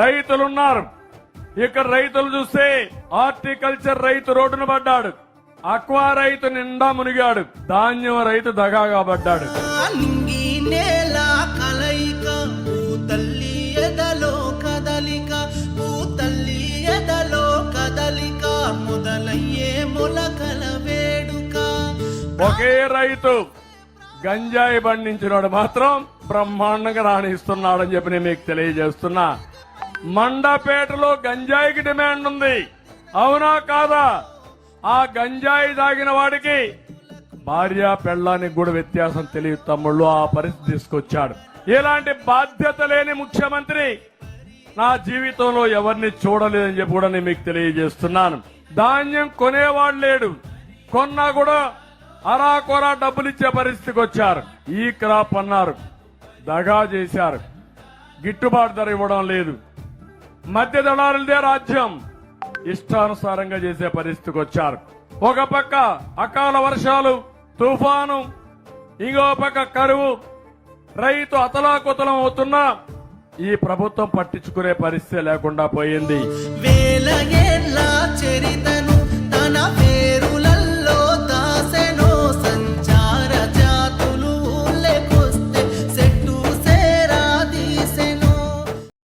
రైతులున్నారు. ఇక్కడ రైతులు చూస్తే హార్టికల్చర్ రైతు రోడ్డున పడ్డాడు. అక్వా రైతు నిండా మునిగాడు. ధాన్యం రైతు దగాగా పడ్డాడు. ఒకే రైతు గంజాయి పండించినోడు మాత్రం బ్రహ్మాండంగా రాణిస్తున్నాడని చెప్పి నేను మీకు తెలియజేస్తున్నా. మండపేటలో గంజాయికి డిమాండ్ ఉంది. అవునా కాదా? ఆ గంజాయి తాగిన వాడికి భార్య పెళ్ళానికి కూడా వ్యత్యాసం తెలియదు తమ్ముళ్ళు ఆ పరిస్థితి తీసుకొచ్చాడు. ఇలాంటి బాధ్యత లేని ముఖ్యమంత్రి నా జీవితంలో ఎవరిని చూడలేదని చెప్పి కూడా నేను మీకు తెలియజేస్తున్నాను. ధాన్యం కొనేవాడు లేడు. కొన్నా కూడా అరా కొరా డబ్బులు ఇచ్చే పరిస్థితికి వచ్చారు. ఈ క్రాప్ అన్నారు. దగా చేశారు. గిట్టుబాటు ధర ఇవ్వడం లేదు. మధ్య దళారులదే రాజ్యం. ఇష్టానుసారంగా చేసే పరిస్థితికి వచ్చారు. ఒక పక్క అకాల వర్షాలు తుఫాను ఇంకో పక్క కరువు. రైతు అతలాకుతలం అవుతున్నా ఈ ప్రభుత్వం పట్టించుకునే పరిస్థితి లేకుండా పోయింది.